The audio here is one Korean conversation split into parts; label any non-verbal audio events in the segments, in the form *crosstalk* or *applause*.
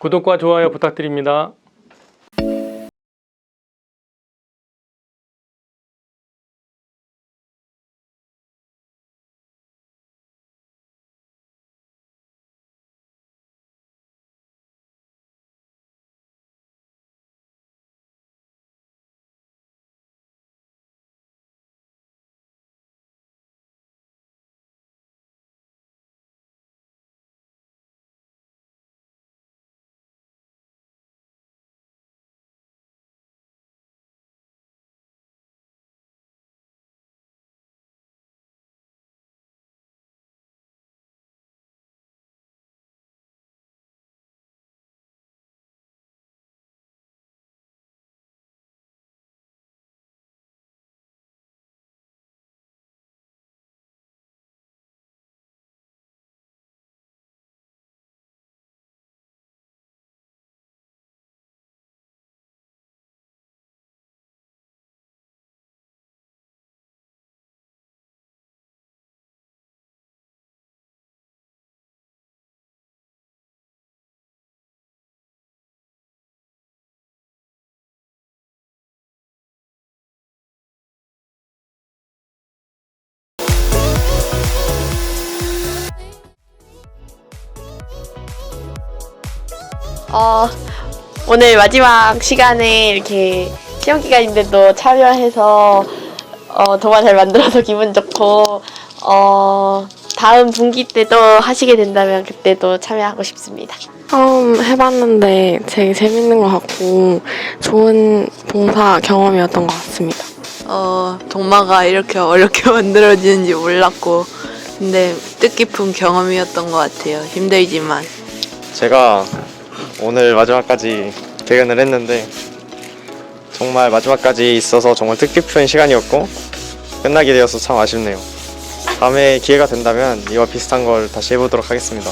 구독과 좋아요 부탁드립니다. 어, 오늘 마지막 시간에 이렇게 시험 기간인데도 참여해서 어, 정말 잘 만들어서 *laughs* 기분 좋고 어, 다음 분기 때도 하시게 된다면 그때도 참여하고 싶습니다. 처음 해봤는데 되게 재밌는 것 같고 좋은 봉사 경험이었던 것 같습니다. 어, 동마가 이렇게 어렵게 *laughs* 만들어지는지 몰랐고, 근데 뜻깊은 경험이었던 것 같아요. 힘들지만. 제가 오늘 마지막까지 개근을 했는데 정말 마지막까지 있어서 정말 뜻깊은 시간이었고 끝나게 되어서 참 아쉽네요. 다음에 기회가 된다면 이와 비슷한 걸 다시 해보도록 하겠습니다.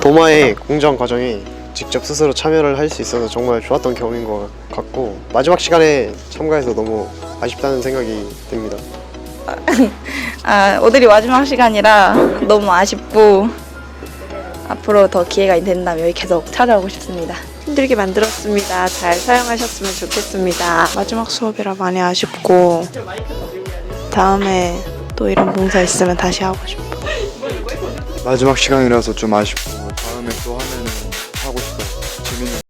도마의 공정 과정에 직접 스스로 참여를 할 수 있어서 정말 좋았던 경험인 것 같고 마지막 시간에 참가해서 너무 아쉽다는 생각이 듭니다. 아, *laughs* 오늘이 마지막 시간이라 너무 아쉽고 앞으로 더 기회가 된다면 여기 계속 찾아오고 싶습니다. 힘들게 만들었습니다. 잘 사용하셨으면 좋겠습니다. 마지막 수업이라 많이 아쉽고 다음에 또 이런 봉사 있으면 다시 하고 싶어. 마지막 시간이라서 좀 아쉽고 다음에 또 하면 하고 싶어. 재밌는.